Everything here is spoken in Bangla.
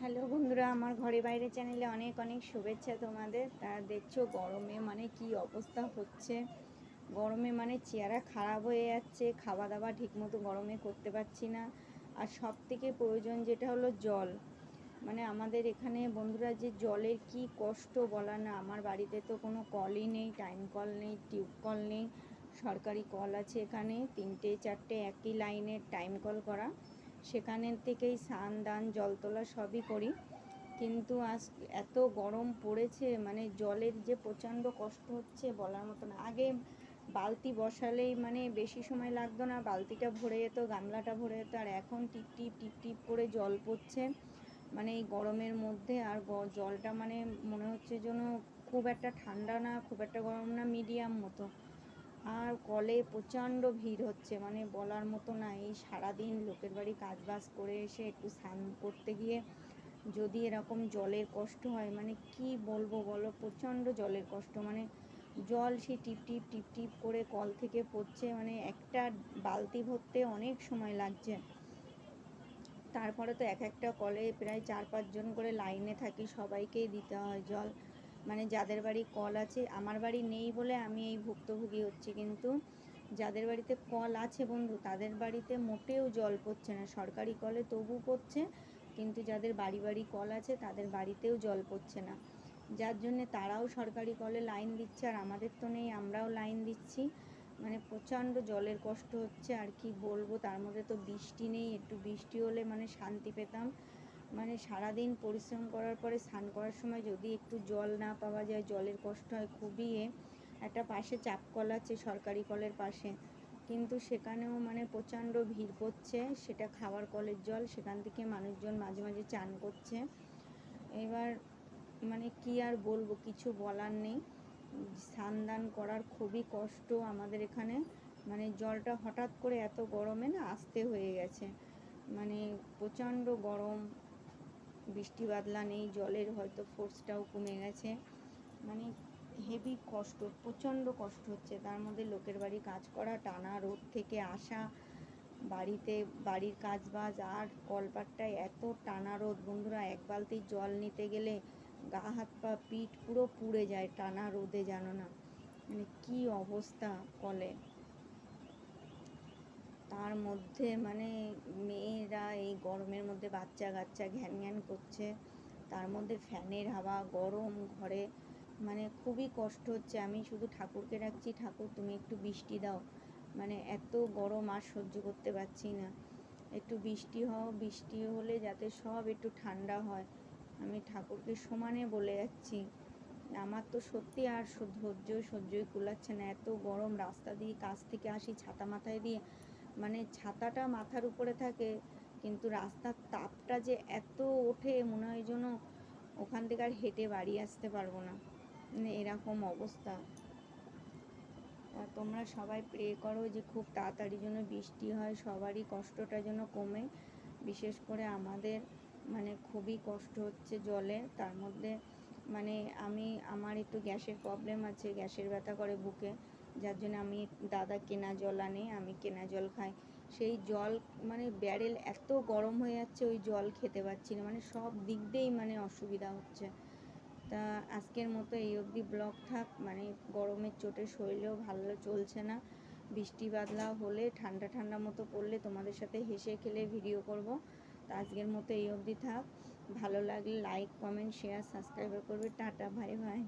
হ্যালো বন্ধুরা, আমার ঘরে বাইরে চ্যানেলে অনেক অনেক শুভেচ্ছা তোমাদের। তা দেখছ, গরমে মানে কি অবস্থা হচ্ছে? গরমে মানে চেহারা খারাপ হয়ে যাচ্ছে খাওয়া দাওয়া ঠিকমতো গরমে করতে পারছি না। আর সব থেকে প্রয়োজন যেটা হলো জল। মানে আমাদের এখানে বন্ধুরা, যে জলের কি কষ্ট বলা না, আমার বাড়িতে তো কোনো কলই নেই টাইম কল নেই টিউব কল নেই, সরকারি কল আছে এখানে, তিনটে, চারটে একই লাইনের টাইম কল করা। সেখানের থেকেই স্নান, দান, জল তোলা সবই করি। কিন্তু আজ এত গরম পড়েছে মানে জলের যে প্রচণ্ড কষ্ট হচ্ছে বলার মতো না। আগে বালতি বসালেই মানে বেশি সময় লাগতো না, বালতিটা ভরে যেত, গামলাটা ভরে যেত, আর এখন টিপ টিপ টিপ টিপ করে জল পড়ছে। মানে এই গরমের মধ্যে আর জলটা মানে মনে হচ্ছে যেন খুব একটা ঠান্ডা না, খুব একটা গরম না মিডিয়াম মতো। আর কলে প্রচণ্ড ভিড় হচ্ছে মানে বলার মতো না, এই সারাদিন লোকের বাড়ি কাজ বাজ করে এসে একটু স্নান করতে গিয়ে যদি এরকম জলের কষ্ট হয় মানে কি বলব বলো, প্রচণ্ড জলের কষ্ট মানে জল সে টিপ টিপ টিপ টিপ করে কল থেকে পড়ছে মানে একটা বালতি ভরতে অনেক সময় লাগছে। তারপরে তো এক একটা কলে প্রায় চার পাঁচজন করে লাইনে থাকি, সবাইকেই দিতে হয় জল। মানে যাদের বাড়ি কল আছে, আমার বাড়ি নেই বলে আমি এই ভুক্তভোগী হচ্ছি, কিন্তু যাদের বাড়িতে কল আছে বন্ধু, তাদের বাড়িতে মোটেও জল পড়ছে না। সরকারি কলে তবু পড়ছে, কিন্তু যাদের বাড়ি বাড়ি কল আছে, তাদের বাড়িতেও জল পড়ছে না। যার জন্যে তারাও সরকারি কলে লাইন দিচ্ছে, আর আমাদের তো নেই, আমরাও লাইন দিচ্ছি। মানে প্রচণ্ড জলের কষ্ট হচ্ছে, আর কি বলব, তার মধ্যে তো বৃষ্টি নেই, একটু বৃষ্টি হলে মানে শান্তি পেতাম। মানে সারাদিন পরিশ্রম করার পরে স্নান করার সময় যদি একটু জল না পাওয়া যায়, জলের কষ্ট হয়, খুবই। একটা পাশে চাপ কল আছে সরকারি কলের পাশে। কিন্তু সেখানেও মানে প্রচণ্ড ভিড় করছে সেটা খাওয়ার কলের জল, সেখান থেকে মানুষজন মাঝে মাঝে চান করছে। এবার মানে কি আর বলব, কিছু বলার নেই। স্নান দান করার খুবই কষ্ট আমাদের এখানে। মানে জলটা হঠাৎ করে এত গরমে না আসতে হয়ে গেছে। মানে প্রচণ্ড গরম বৃষ্টি বাদলা নেই, জলের হয়তো ফোর্সটাও কমে গেছে। মানে হেভি কষ্ট, প্রচণ্ড কষ্ট হচ্ছে। তার মধ্যে লোকের বাড়ি কাজ করা, টানা রোদ থেকে আসা, বাড়িতে, বাড়ির কাজ বাজ আর কলপাটটায় এত টানা রোদ। বন্ধুরা, এক বালতি জল নিতে গেলে গা হাত পা পিঠ পুরো পুড়ে যায়, টানা রোদে জানো না। মানে কি অবস্থা কলে। তার মধ্যে মানে মেয়েরা এই গরমের মধ্যে বাচ্চা কাচ্চা ঘ্যান ঘ্যান করছে। তার মধ্যে ফ্যানের হাওয়া গরম ঘরে। মানে খুবই কষ্ট হচ্ছে। আমি শুধু ঠাকুরকে ডাকছি, ঠাকুর, তুমি একটু বৃষ্টি দাও। মানে এত গরম আর সহ্য করতে পারছি না। একটু বৃষ্টি হও, বৃষ্টি হলে যাতে সব একটু ঠান্ডা হয়। আমি ঠাকুরকে সমানে বলে যাচ্ছি, আমার তো সত্যি আর ধৈর্য সহ্যই কুলাচ্ছে না। এত গরম, রাস্তা দিয়ে কাছ থেকে আসি ছাতা মাথায় দিয়ে। মানে ছাতাটা মাথার উপরে থাকে, কিন্তু রাস্তার তাপটা যে এত ওঠে, মনে হয় যেন ওখান থেকে আর হেঁটে বাড়ি আসতে পারব না। মানে এরকম অবস্থা। তোমরা সবাই প্রে করো যে খুব তাড়াতাড়ি যেন বৃষ্টি হয়, সবারই কষ্টটা যেন কমে। বিশেষ করে আমাদের মানে খুবই কষ্ট হচ্ছে জলে। তার মধ্যে মানে আমি, আমার একটু গ্যাসের প্রবলেম আছে, গ্যাসের ব্যথা করে বুকে। যার জন্য আমি দাদা কেনা জল আনে, আমি কেনা জল খাই। সেই জল মানে ব্যারেল এত গরম হয়ে যাচ্ছে, ওই জল খেতে পারছি না। মানে সব দিক দিয়েই মানে অসুবিধা হচ্ছে। তা আজকের মতো এই অবধি ব্লগ থাক। মানে গরমের চোটে শরীরেও ভালো চলছে না। বৃষ্টি বাদলা হলে, ঠান্ডা ঠান্ডা মতো পড়লে তোমাদের সাথে হেসে খেলে ভিডিও করব। তা আজকের মতো এই অবধি থাক। ভালো লাগলে লাইক কমেন্ট শেয়ার সাবস্ক্রাইব করবে। টাটা ভাই ভাই